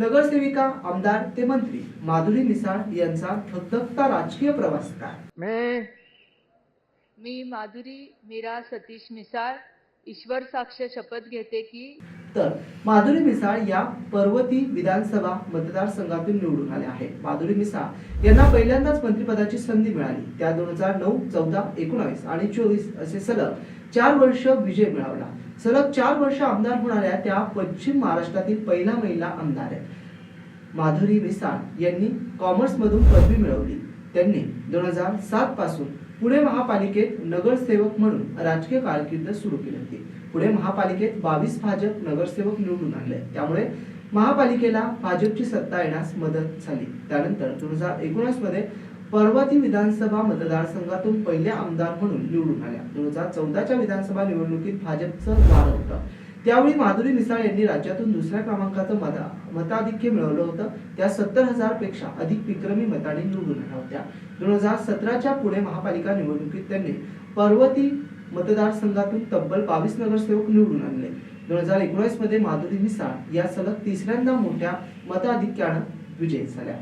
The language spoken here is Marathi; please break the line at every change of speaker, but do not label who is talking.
नगरसेविका आमदार ते मंत्री माधुरी मिसाळ यांचा धगधगता राजकीय प्रवास काय?
मैं
मी माधुरी मीरा सतीश मिसाळ ईश्वर साक्ष शपथ घेते की
तर माधुरी मिसाळ या पर्वती विधानसभा मतदारसंघातून निवडून आल्या आहेत. माधुरी मिसाळ यांना पहिल्यांदाच मंत्रिपदाची संधी मिळाली. त्या दोन हजार नऊ चौदा एकोणावीस आणि चोवीस असे सलग चार वर्ष विजय मिळवला. सलग चार वर्ष आमदार होणाऱ्या त्या पश्चिम महाराष्ट्रातील पहिला महिला आमदार आहेत. माधुरी मिसाळ यांनी कॉमर्समधून पदवी मिळवली. त्यांनी दोन हजार सात पासून पुणे महापालिकेत नगरसेवक म्हणून राजकीय कारकीर्द सुरू केली होती. पुणे महापालिकेत बावीस भाजप नगरसेवक निवडून आणले. त्यामुळे महापालिकेला भाजपची सत्ता येण्यास मदत झाली. त्यानंतर दोन हजार एकोणीसमध्ये पर्वती विधानसभा मतदारसंघातून पहिले आमदार म्हणून निवडून आल्या. दोन हजार चौदाच्या विधानसभा निवडणुकीत भाजपचं वारं होतं. त्यावेळी माधुरी मिसाळ यांनी राज्यातून दुसऱ्या क्रमांकाचं मता मताधिक्य मिळवलं होतं. त्या सत्तर हजारपेक्षा अधिक विक्रमी मताने निवडून आल्या होत्या. दोन हजार सतराच्या पुणे महापालिका निवडणुकीत त्यांनी पर्वती मतदारसंघातून तब्बल बावीस नगरसेवक निवडून आणले. दोन हजार एकोणीसमध्ये माधुरी मिसाळ या सलग तिसऱ्यांदा मोठ्या मताधिक्यानं विजयी झाल्या.